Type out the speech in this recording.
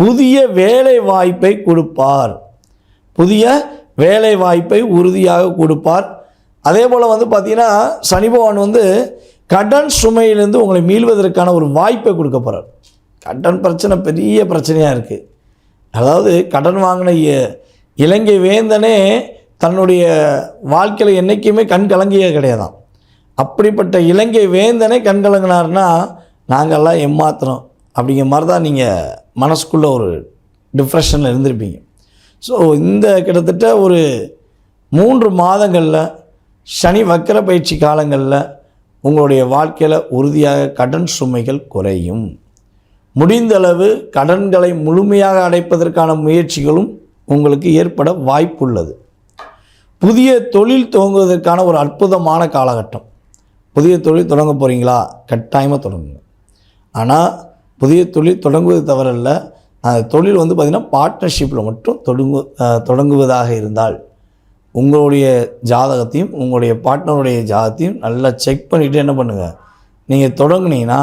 புதிய வேலை வாய்ப்பை கொடுப்பார். புதிய வேலை வாய்ப்பை உறுதியாக கொடுப்பார். அதே போல் வந்து பார்த்தீங்கன்னா சனி பகவான் வந்து கடன் சுமையிலேருந்து உங்களை மீள்வதற்கான ஒரு வாய்ப்பை கொடுக்க போகிறார் கடன் பிரச்சனை பெரிய பிரச்சனையாக இருக்குது அதாவது கடன் வாங்கின இலங்கை வேந்தனே தன்னுடைய வாழ்க்கையில் என்றைக்குமே கண் கலங்கியே கிடையாதான் அப்படிப்பட்ட இலங்கை வேந்தனே கண் கலங்கினார்னா நாங்கள்லாம் ஏமாத்துறோம். அப்படிங்கிற மாதிரி தான் நீங்கள் மனசுக்குள்ளே ஒரு டிப்ரெஷனில் இருந்திருப்பீங்க. ஸோ இந்த கிட்டத்தட்ட ஒரு மூன்று மாதங்களில் சனி வக்கர பயிற்சி காலங்களில் உங்களுடைய வாழ்க்கையில் உறுதியாக கடன் சுமைகள் குறையும். முடிந்தளவு கடன்களை முழுமையாக அடைப்பதற்கான முயற்சிகளும் உங்களுக்கு ஏற்பட வாய்ப்புள்ளது. புதிய தொழில் துவங்குவதற்கான ஒரு அற்புதமான காலகட்டம். புதிய தொழில் தொடங்க போகிறீங்களா கட்டாயமாக தொடங்குங்க. ஆனால் புதிய தொழில் தொடங்குவது தவறல்ல. தொழில் வந்து பார்த்திங்கன்னா பார்ட்னர்ஷிப்பில் மட்டும் தொடங்கு தொடங்குவதாக இருந்தால் உங்களுடைய ஜாதகத்தையும் உங்களுடைய பார்ட்னருடைய ஜாதகத்தையும் நல்லா செக் பண்ணிவிட்டு என்ன பண்ணுங்கள் நீங்கள் தொடங்குனீங்கன்னா